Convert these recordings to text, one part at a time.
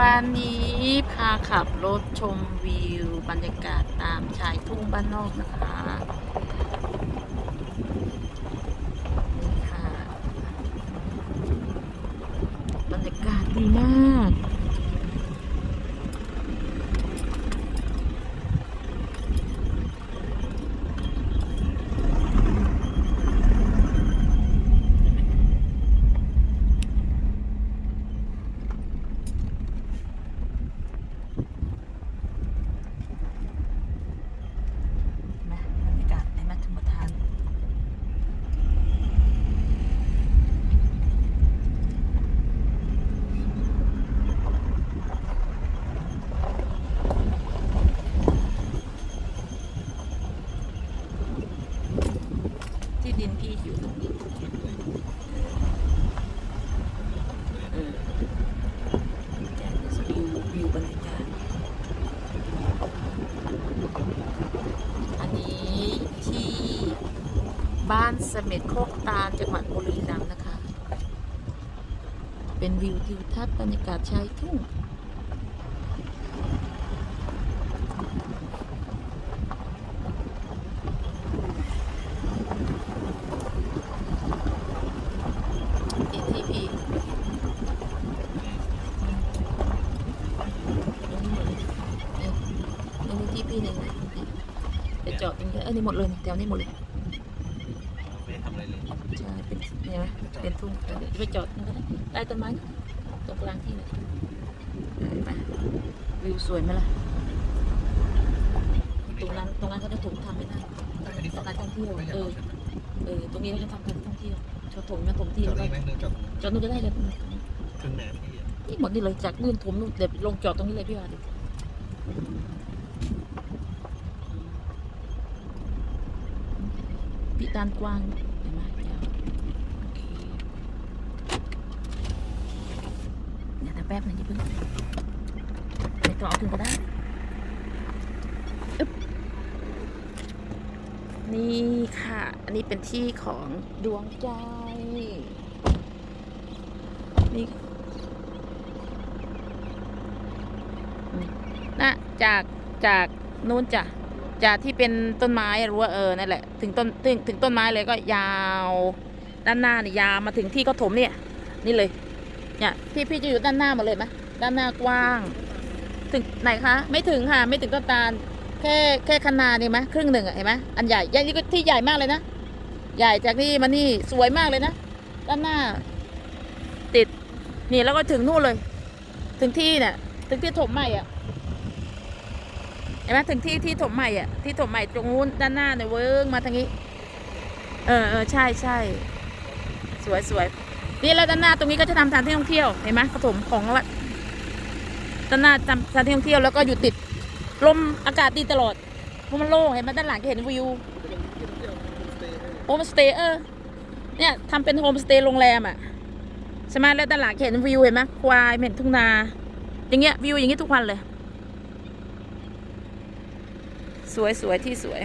วันนี้พาขับรถชมวิว บรรยากาศตามชายทุ่งบ้านนอกนะคะนี่ค่ะ บรรยากาศดีมาก เห็นไหมบรรยากาศในมัธยมทาน ที่ดินพี่อยู่ตรงนี้เออแจ้งวิววิวบรรยากาศ อันนี้ที่ บ้านเสม็ดโคกตาลจังหวัดบุรีรัมย์นะคะ เป็นวิวทิวทัศน์บรรยากาศชายทุ่ง ATP อันนี้ที่พี่หนึ่งนะไปจอดตรงนี้เอันนี้หมดเลยแถวนี้หมดเลย อะไรเลยใช่เป็นเนี่ยไหมเป็นทุ่งเดี๋ยวไปจอดนี่ก็ได้ใต้ต้นไม้นะตรงกลางที่เลยเห็นไหมวิวสวยไหมล่ะ ตรงนั้นตรงนั้นเขาจะถูกทำไม่ได้ตรงการท่องเที่ยวไม่ใช่เออเออตรงนี้เขาจะทำการท่องเที่ยวชาวถมนะถมที่จอแล้ดวก็ได้ไหมเดินจอดจอดนู่นก็ได้เลยถึงไหนพี่อะนี่หมดนี่เลยจากนู่นถมนู่นเดี๋ยวลงจอดตรงนี้เลยพี่วาดิพี่ตานกว้างเห็นไหมยาวโอเคเดี๋ยว แต่แป๊บหนึงอย่าเพิ่งไม่ต้องเอาถึงก็ได้อึ๊บนี่ค่ะ อันนี้เป็นที่ของดวงใจ นี่นะจากจากนู้นจ้ะจากที่เป็นต้นไม้รั้วเออนั่นแหละ ถึงต้นถึงถึงต้นไม้เลยก็ยาว ด้านหน้านี่ยาวมาถึงที่เขาถมเนี่ย นี่เลย เนี่ยพี่พี่จะอยู่ด้านหน้าหมาเลยไหมด้านหน้ากว้าง ถึงไหนคะ ไม่ถึงค่ะ ไม่ถึงต้นตาล แค่แค่คะนานี่ไหมครึ่งหนึ่งอะเห็นไหมอันใหญ่ใหญ่นี่ก็ที่ใหญ่มากเลยนะ ใหญ่จากนี่มานี่สวยมากเลยนะ ด้านหน้า ติด นี่แล้วก็ถึงนู่นเลย ถึงที่เนี่ย ถึงที่ถมใหม่อะเห็นไหมถึงที่ที่ถมใหม่อะที่ถมใหม่ตรงนู้นด้านหน้าเนี่ยเวิ้งมาทางนี้ เออเออใช่ใช่สวยสวย นี่แล้วด้านหน้าตรงนี้ก็จะทำสถานที่ท่องเที่ยวเห็นไหมเขาถมของละด้านหน้าทำสถานที่ท่องเที่ยวแล้วก็อยู่ติดลมอากาศดีตลอดเพราะมันโล่งเห็นไหมด้านหลังจะเห็นวิวโฮมสเตย์เออเนี่ยทำเป็นโฮมสเตย์โรงแรมอะใช่ไหมแล้วด้านหลังเห็นวิวเห็นไหมควายเห็นทุ่งนาอย่างเงี้ยวิวอย่างเงี้ยทุกวันเลย สวยสวยที่สวย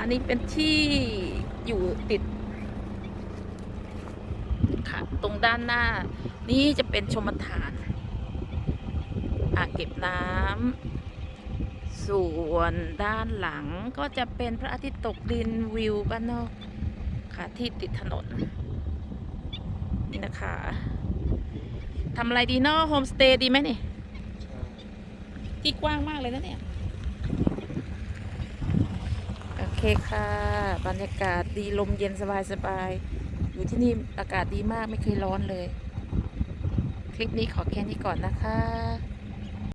อันนี้เป็นที่อยู่ติดค่ะตรงด้านหน้า นี่จะเป็นชมทานอ่างเก็บน้ำส่วนด้านหลังก็จะเป็นพระอาทิตย์ตกดินวิวบ้านนอกค่ะที่ติดถนนนี่นะคะทำอะไรดีเนาะโฮมสเตย์ดีไหมนี่ที่กว้างมากเลยนะเนี่ย โอ เคค่ะ บรรยากาศดีลมเย็นสบายสบายอยู่ที่นี่อากาศดีมากไม่เคยร้อนเลย คลิปนี้ขอแค่นี้ก่อนนะคะ